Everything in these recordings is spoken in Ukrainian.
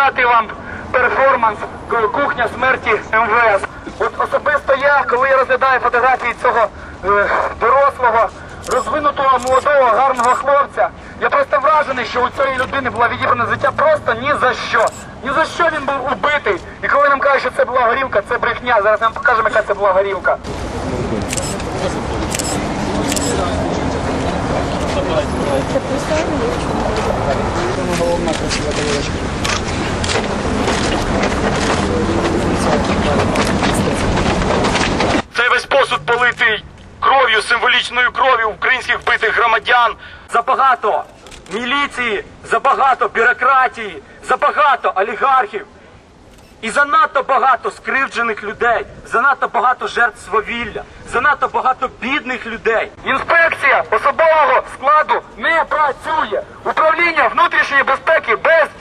показати вам перформанс ку- кухня смерті МВС. От особисто я, коли я розглядаю фотографії цього е, дорослого, розвинутого, молодого, гарного хлопця, я просто вражений, що у цієї людини була відібрана життя просто ні за що. Ні за що він був убитий. І коли нам кажуть, що це була горілка, це брехня. Зараз нам покажемо, яка це була горілка. Цей весь посуд политий кров'ю, символічною кров'ю українських вбитих громадян. Забагато міліції, забагато бюрократії, забагато олігархів. І занадто багато скривджених людей, занадто багато жертв свавілля, занадто багато бідних людей. Інспекція особового складу не працює. Управління внутрішньої безпеки бездіє.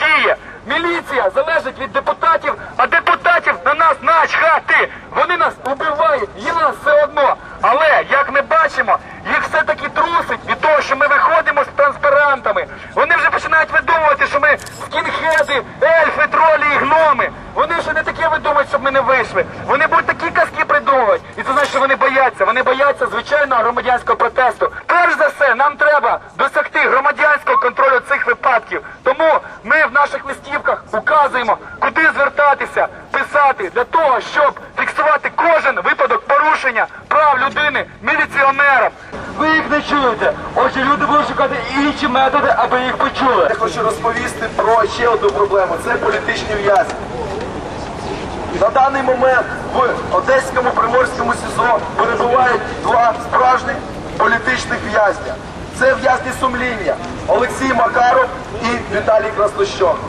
Міліція залежить від депутатів, а депутатів на нас начхати. Вони нас убивають, їм нас все одно. Але як ми бачимо, їх все-таки трусить від того, що ми виходимо з транспарантами. Вони вже починають видумувати, що ми скінхеди, ельфи, тролі і гноми. Вони ще не таке видумують, щоб ми не вийшли. Вони будуть такі казки придумувати. І це значить, що вони бояться. Вони бояться звичайного громадянського протесту. Перш за все, нам треба досягти громадянського контролю цих випадків. Тому ми в наших листівках указуємо, куди звертатися, писати для того, щоб фіксувати кожен випадок порушення прав людини міліціонерам. Ви їх не чуєте. Отже, люди будуть шукати інші методи, аби їх почули. Я хочу розповісти про ще одну проблему. Це політичні в'язні. На даний момент в Одеському Приморському СІЗО перебувають два справжніх політичних в'язня. Це в'язні сумління Олексій Макаров і Віталій Краснощок.